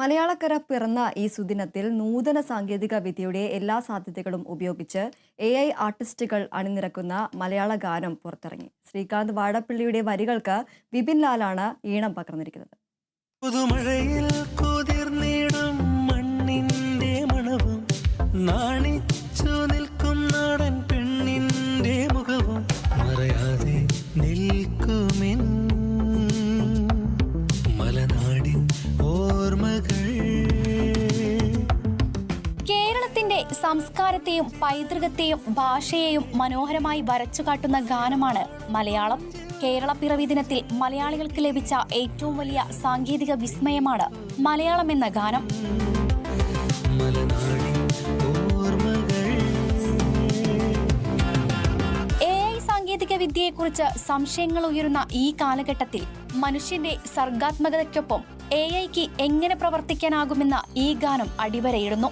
മലയാളക്കര പിറന്ന ഈ സുദിനത്തിൽ നൂതന സാങ്കേതിക വിദ്യയുടെ എല്ലാ സാധ്യതകളും ഉപയോഗിച്ച് എ ഐ ആർട്ടിസ്റ്റുകൾ അണിനിരക്കുന്ന മലയാള ഗാനം പുറത്തിറങ്ങി. ശ്രീകാന്ത് വാഴപ്പള്ളിയുടെ വരികൾക്ക് വിപിൻ ലാലാണ് ഈണം പകർന്നിരിക്കുന്നത്. പുതുമഴയിൽ കേരളത്തിന്റെ സംസ്കാരത്തെയും പൈതൃകത്തെയും ഭാഷയെയും മനോഹരമായി വരച്ചു കാട്ടുന്ന ഗാനമാണ് മലയാളം. കേരള പിറവി ദിനത്തിൽ മലയാളികൾക്ക് ലഭിച്ച ഏറ്റവും വലിയ സാങ്കേതിക വിസ്മയമാണ് മലയാളം എന്ന ഗാനം. എ വിദ്യയെക്കുറിച്ച് സംശയങ്ങൾ ഉയരുന്ന ഈ കാലഘട്ടത്തിൽ മനുഷ്യന്റെ സർഗാത്മകതയ്ക്കൊപ്പം എ ഐക്ക് എങ്ങനെ പ്രവർത്തിക്കാനാകുമെന്ന ഈ ഗാനം അടിവരയിടുന്നു.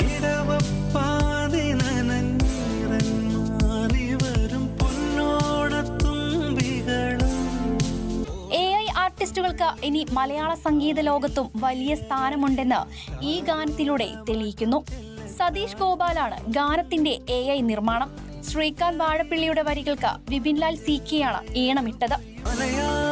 ഇടവപ്പാതി നനഞ്ഞിറങ്ങാറി വരും പൊന്നോടത്തുമ്പികളും. എ ഐ ആർട്ടിസ്റ്റുകൾക്ക് ഇനി മലയാള സംഗീത ലോകത്തും വലിയ സ്ഥാനമുണ്ടെന്ന് ഈ ഗാനത്തിലൂടെ തെളിയിക്കുന്നു. സതീഷ് ഗോപാലാണ് ഗാനത്തിന്റെ എ ഐ നിർമ്മാണം. ശ്രീകാന്ത് വാഴപ്പിള്ളിയുടെ വരികൾക്ക് വിപിൻലാൽ സി കെയാണ് ഈണമിട്ടത് Malayalam